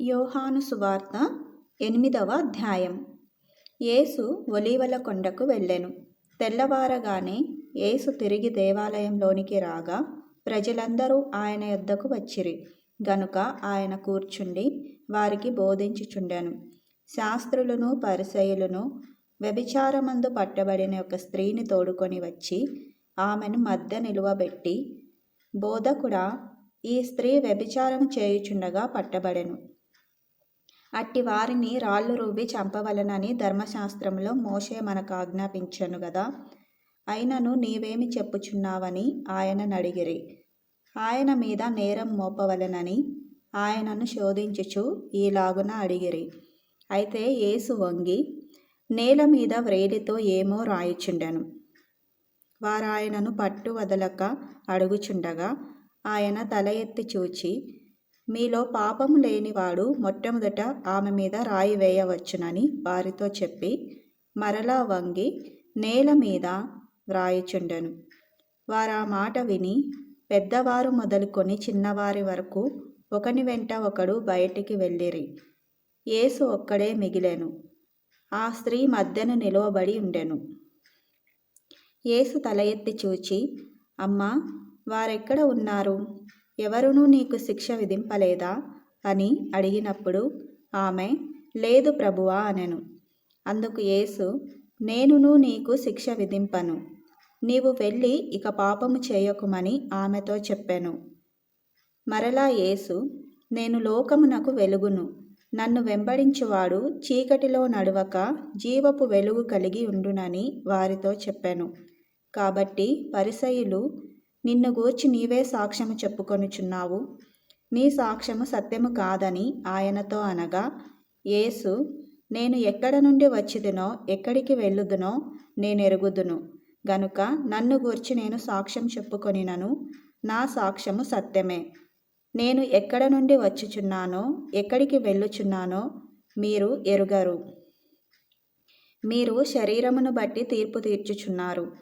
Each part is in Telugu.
యోహాను సువార్త ఎనిమిదవ అధ్యాయం. యేసు ఒలీవల కొండకు వెళ్ళెను. తెల్లవారగానే యేసు తిరిగి దేవాలయంలోనికి రాగా ప్రజలందరూ ఆయన యొద్దకు వచ్చిరి. గనుక ఆయన కూర్చుండి వారికి బోధించుచుండెను. శాస్త్రులను పరిసయులను వ్యభిచారమందు పట్టబడిన ఒక స్త్రీని తోడుకొని వచ్చి ఆమెను మధ్య నిలువబెట్టి బోధకుడా ఈ స్త్రీ వ్యభిచారం చేయుచుండగా పట్టబడెను. అట్టి వారిని రాళ్ళు రూబి చంపవలనని ధర్మశాస్త్రంలో మోషే మనకు ఆజ్ఞాపించను కదా అయినను నీవేమి చెప్పుచున్నావని ఆయనను అడిగిరి ఆయన మీద నేరం మోపవలెనని ఆయనను శోధించుచు ఈలాగున అడిగిరి. అయితే యేసు వంగి నేల మీద వ్రేలితో ఏమో రాయిచుండెను. వారాయనను పట్టు వదలక అడుగుచుండగా ఆయన తల ఎత్తి చూచి మీలో పాపము లేనివాడు మొట్టమొదట ఆమె మీద రాయి వేయవచ్చునని వారితో చెప్పి మరలా వంగి నేల మీద వ్రాయిచుండెను. వారు ఆ మాట విని పెద్దవారు మొదలుకొని చిన్నవారి వరకు ఒకని వెంట ఒకడు బయటికి వెళ్ళిరి. యేసు ఒక్కడే మిగిలెను. ఆ స్త్రీ మధ్యన నిలువబడి ఉండెను. యేసు తల ఎత్తి చూచి అమ్మా వారెక్కడ ఉన్నారు? ఎవరునూ నీకు శిక్ష విధింపలేదా? అని అడిగినప్పుడు ఆమె లేదు ప్రభువా అనెను. అందుకు యేసు నేనును నీకు శిక్ష విధింపను. నీవు వెళ్ళి ఇక పాపము చేయకుమని ఆమెతో చెప్పాను. మరలా యేసు నేను లోకమునకు వెలుగును. నన్ను వెంబడించువాడు చీకటిలో నడవక జీవపు వెలుగు కలిగి ఉండునని వారితో చెప్పాను. కాబట్టి పరిసయులు నిన్ను గూర్చి నీవే సాక్ష్యము చెప్పుకొనుచున్నావు. నీ సాక్ష్యము సత్యము కాదని ఆయనతో అనగా యేసు నేను ఎక్కడ నుండి వచ్చిదినో ఎక్కడికి వెళ్ళుదునో నేను ఎరుగుదును. గనుక నన్ను గూర్చి నేను సాక్ష్యం చెప్పుకొనినను నా సాక్ష్యము సత్యమే. నేను ఎక్కడ నుండి వచ్చుచున్నానో ఎక్కడికి వెళ్ళుచున్నానో మీరు ఎరుగరు. మీరు శరీరమును బట్టి తీర్పు తీర్చుచున్నారు.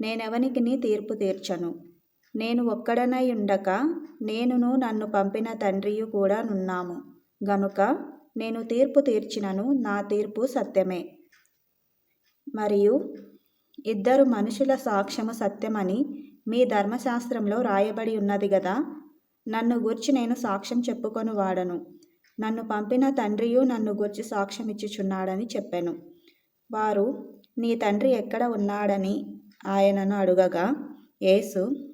నేనెవనికి తీర్పు తీర్చను? నేను ఒక్కడనై ఉండక నేనును నన్ను పంపిన తండ్రియు కూడా నున్నాము. గనుక నేను తీర్పు తీర్చినను నా తీర్పు సత్యమే. మరియు ఇద్దరు మనుషుల సాక్ష్యము సత్యమని మీ ధర్మశాస్త్రంలో రాయబడి ఉన్నది గదా నన్ను గూర్చి నేను సాక్ష్యం చెప్పుకొని వాడను. నన్ను పంపిన తండ్రియు నన్ను గూర్చి సాక్ష్యం ఇచ్చుచున్నాడని చెప్పాను. వారు నీ తండ్రి ఎక్కడ ఉన్నాడని ఆయనను అడుగగా యేసు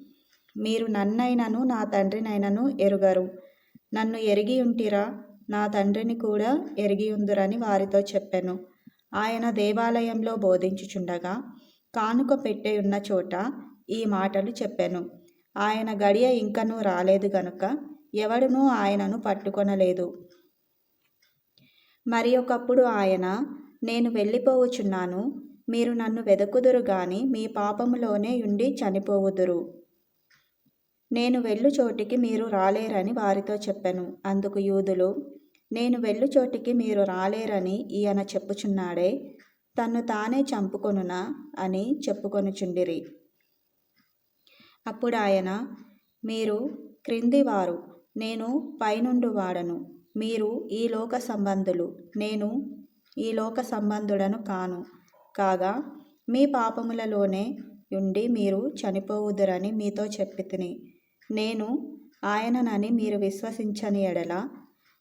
మీరు నన్నైనను నా తండ్రినైనను ఎరుగరు. నన్ను ఎరిగి ఉంటిరా నా తండ్రిని కూడా ఎరిగి ఉందురని వారితో చెప్పాను. ఆయన దేవాలయంలో బోధించుచుండగా కానుక పెట్టే ఉన్న చోట ఈ మాటలు చెప్పాను. ఆయన గడియ ఇంకనూ రాలేదు గనుక ఎవడునూ ఆయనను పట్టుకొనలేదు. మరి ఒకప్పుడు ఆయన నేను వెళ్ళిపోవచున్నాను మీరు నన్ను వెదకుదురు గాని మీ పాపములోనే ఉండి చనిపోవుదురు. నేను వెళ్ళు చోటికి మీరు రాలేరని వారితో చెప్పాను. అందుకు యూదులు నేను వెళ్ళు చోటికి మీరు రాలేరని ఈయన చెప్పుచున్నాడే తన్ను తానే చంపుకొనునా అని చెప్పుకొనుచుండిరి. అప్పుడు ఆయన మీరు క్రింది వారు నేను పైనుండు వాడను. మీరు ఈ లోక సంబంధులు నేను ఈ లోక సంబంధుడను కాను. కాగా మీ పాపములలోనే ఉండి మీరు చనిపోవుదురని మీతో చెప్పి తిని నేను ఆయననని మీరు విశ్వసించని ఎడల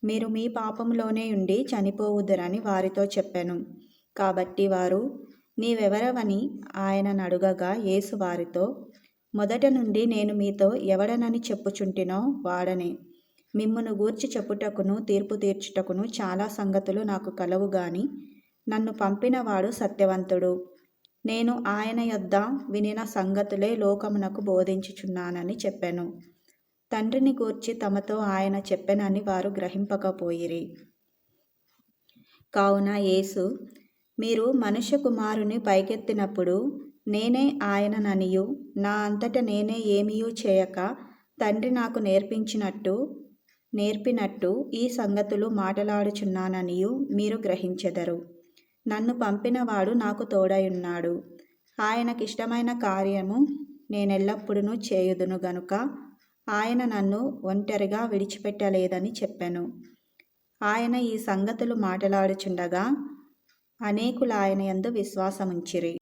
మీరు మీ పాపంలోనే ఉండి చనిపోవుదురని వారితో చెప్పాను. కాబట్టి వారు నీవెవరవని ఆయనను అడుగగా యేసు వారితో మొదట నుండి నేను మీతో ఎవడనని చెప్పుచుంటినో వాడనే. మిమ్మును గూర్చి చెప్పుటకును తీర్పు తీర్చుటకును చాలా సంగతులు నాకు కలవు గాని నన్ను పంపినవాడు సత్యవంతుడు. నేను ఆయన యొద్ద వినిన సంగతులే లోకమునకు బోధించుచున్నానని చెప్పాను. తండ్రిని గూర్చి తమతో ఆయన చెప్పెనని వారు గ్రహింపకపోయిరి. కావున యేసు మీరు మనుష్య కుమారుని పైకెత్తినప్పుడు నేనే ఆయనననియు నా అంతట నేనే ఏమీయూ చేయక తండ్రి నాకు నేర్పించినట్టు నేర్పినట్టు ఈ సంగతులు మాటలాడుచున్నాననియు మీరు గ్రహించెదరు. నన్ను పంపినవాడు నాకు తోడయున్నాడు ఆయనకిష్టమైన కార్యము నేనెల్లప్పుడూ చేయుదును గనుక ఆయన నన్ను ఒంటరిగా విడిచిపెట్టలేదని చెప్పాను. ఆయన ఈ సంగతులు మాట్లాడుచుండగా అనేకులు ఆయన యందు విశ్వాసముంచిరి.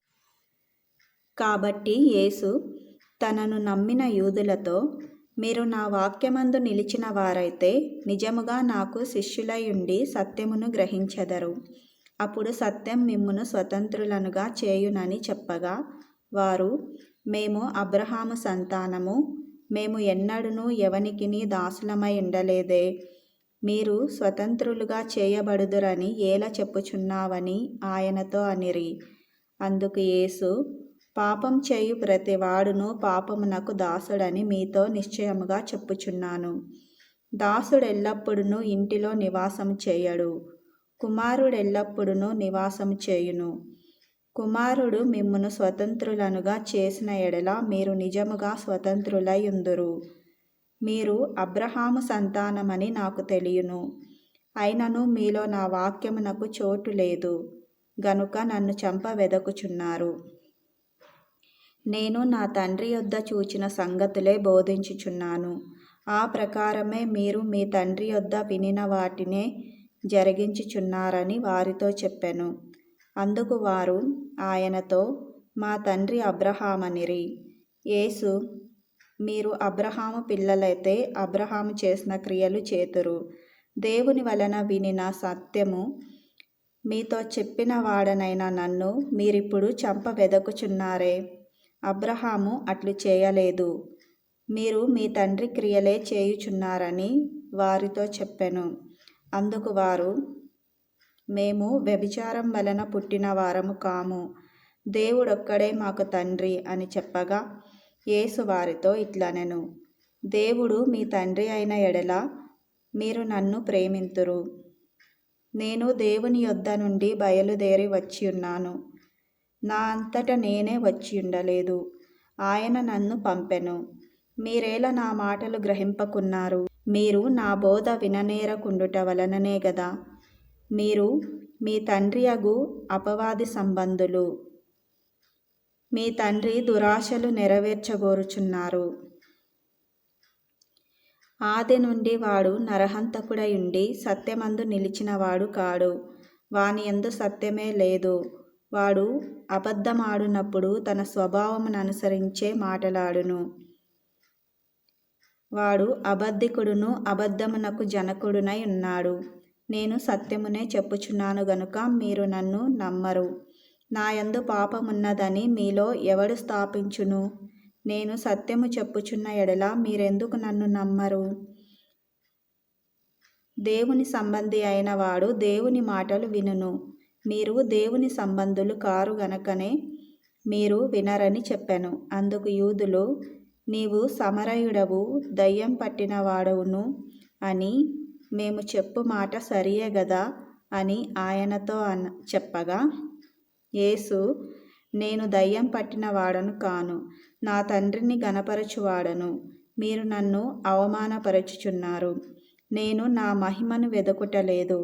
కాబట్టి యేసు తనను నమ్మిన యూదులతో మీరు నా వాక్యమందు నిలిచిన వారైతే నిజముగా నాకు శిష్యులై ఉండి సత్యమును గ్రహించెదరు. అప్పుడు సత్యం మిమ్మును స్వతంత్రులనుగా చేయునని చెప్పగా వారు మేము అబ్రహాము సంతానము మేము ఎన్నడూను ఎవనికిని దాసులమై ఉండలేదే. మీరు స్వతంత్రులుగా చేయబడుదురని ఏల చెప్పుచున్నావని ఆయనతో అనిరి. అందుకు యేసు పాపం చేయు ప్రతి వాడును పాపమునకు దాసుడని మీతో నిశ్చయముగా చెప్పుచున్నాను. దాసుడు ఎల్లప్పుడూ ఇంటిలో నివాసం చేయడు. కుమారుడెల్లప్పుడును నివాసం చేయును. కుమారుడు మిమ్మును స్వతంత్రులనుగా చేసిన ఎడల మీరు నిజముగా స్వతంత్రులై ఉందురు మీరు అబ్రహాము సంతానమని నాకు తెలియను. అయినను మీలో నా వాక్యమునకు చోటు లేదు. గనుక నన్ను చంప వెదకుచున్నారు. నేను నా తండ్రి యొద్ద చూచిన సంగతులే బోధించుచున్నాను. ఆ ప్రకారమే మీరు మీ తండ్రి యొద్ద వినిన వాటినే జరిగించుచున్నారని వారితో చెప్పెను. అందుకు వారు ఆయనతో మా తండ్రి అబ్రహామనిరి యేసు మీరు అబ్రహాము పిల్లలైతే అబ్రహాము చేసిన క్రియలు చేతురు. దేవుని వలన వినిన సత్యము మీతో చెప్పిన వాడనైన నన్ను మీరిప్పుడు చంప వెదకుచున్నారే. అబ్రహాము అట్లు చేయలేదు. మీరు మీ తండ్రి క్రియలే చేయుచున్నారని వారితో చెప్పెను. అందుకు వారు మేము వ్యభిచారం వలన పుట్టిన వారము కాము. దేవుడొక్కడే మాకు తండ్రి అని చెప్పగా యేసు వారితో ఇట్లనెను దేవుడు మీ తండ్రి అయిన ఎడల మీరు నన్ను ప్రేమింతురు. నేను దేవుని యొద్ద నుండి బయలుదేరి వచ్చి ఉన్నాను నా అంతట నేనే వచ్చి ఉండలేదు ఆయన నన్ను పంపెను. మీరేలా నా మాటలు గ్రహింపకున్నారు? మీరు నా బోధ విననేరకుండుట వలననే గదా. మీరు మీ తండ్రి అగు అపవాది సంబంధులు. మీ తండ్రి దురాశలు నెరవేర్చగోరుచున్నారు. ఆది నుండి వాడు నరహంతకుడై ఉండి సత్యమందు నిలిచినవాడు కాడు. వాని ఎందు సత్యమే లేదు. వాడు అబద్ధమాడునప్పుడు తన స్వభావమును అనుసరించే మాటలాడును. వాడు అబద్ధికుడును అబద్ధమునకు జనకుడునై ఉన్నాడు. నేను సత్యమునే చెప్పుచున్నాను గనుక మీరు నన్ను నమ్మరు. నాయందు పాపమున్నదని మీలో ఎవడు స్థాపించును? నేను సత్యము చెప్పుచున్న ఎడల మీరెందుకు నన్ను నమ్మరు? దేవుని సంబంధి అయిన వాడు దేవుని మాటలు వినును. మీరు దేవుని సంబంధులు కారు గనకనే మీరు వినరని చెప్పాను. అందుకు యూదులు నీవు సమరయుడవు దయ్యం పట్టిన వాడవును అని మేము చెప్పు మాట సరియే గదా అని ఆయనతో అన్న చెప్పగా యేసు నేను దయ్యం పట్టిన వాడను కాను నా తండ్రిని గనపరచువాడను మీరు నన్ను అవమానపరచుచున్నారు. నేను నా మహిమను వెదకుటలేదు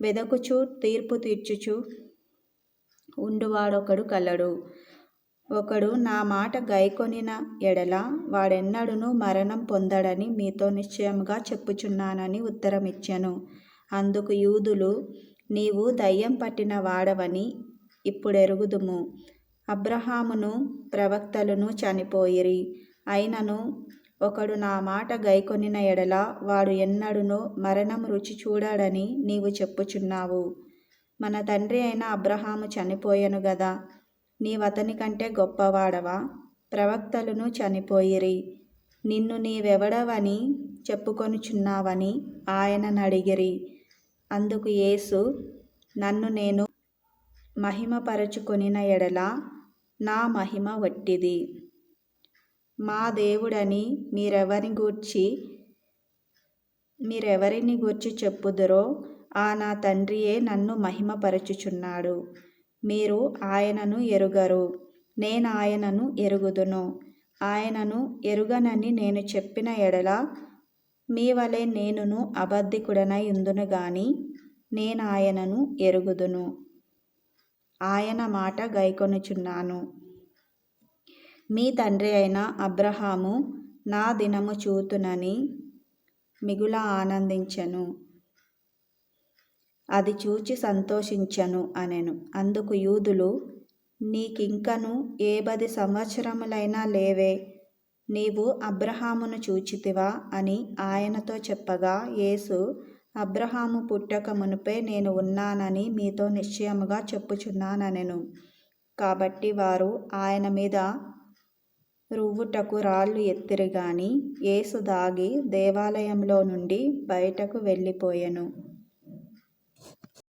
వెదకుచు తీర్పు తీర్చుచు ఉండువాడొకడు కలడు. ఒకడు నా మాట గైకొనిన ఎడల వాడెన్నడును మరణం పొందడని మీతో నిశ్చయముగా చెప్పుచున్నానని ఉత్తరమిచ్చెను. అందుకు యూదులు నీవు దయ్యం పట్టిన వాడవని ఇప్పుడెరుగుదుము. అబ్రహామును ప్రవక్తలను చనిపోయిరి. అయినను ఒకడు నా మాట గైకొనిన ఎడల వాడు ఎన్నడునో మరణం రుచి చూడడని నీవు చెప్పుచున్నావు. మన తండ్రి అయిన అబ్రహాము చనిపోయాను గదా. నీవతని కంటే గొప్పవాడవా? ప్రవక్తలను చనిపోయిరి. నిన్ను నీవెవడవని చెప్పుకొనుచున్నావని ఆయననడిగిరి అందుకు యేసు నన్ను నేను మహిమపరచుకొనిన ఎడల నా మహిమ వట్టిది మా దేవుడని మీరెవరిని గూర్చి మీరెవరిని గూర్చి చెప్పుదురో ఆ నా తండ్రియే నన్ను మహిమపరచుచున్నాడు. మీరు ఆయనను ఎరుగరు. నేను ఆయనను ఎరుగుదును. ఆయనను ఎరుగనని నేను చెప్పిన ఎడల మీ వలె నేనును అబద్ధికుడనై ఉందును గాని నేను ఆయనను ఎరుగుదును. ఆయన మాట గైకొనుచున్నాను. మీ తండ్రి అయిన అబ్రహాము నా దినము చూతునని మిగుల ఆనందించెను. అది చూచి సంతోషించను అనెను. అందుకు యూదులు నీకింకను ఏ పది సంవత్సరములైనా లేవే నీవు అబ్రహామును చూచితివా అని ఆయనతో చెప్పగా యేసు అబ్రహాము పుట్టక మునుపే నేను ఉన్నానని మీతో నిశ్చయముగా చెప్పుచున్నానెను కాబట్టి వారు ఆయన మీద రువ్వుటకు రాళ్ళు ఎత్తిరి గాని యేసు దాగి దేవాలయంలో నుండి బయటకు వెళ్ళిపోయెను.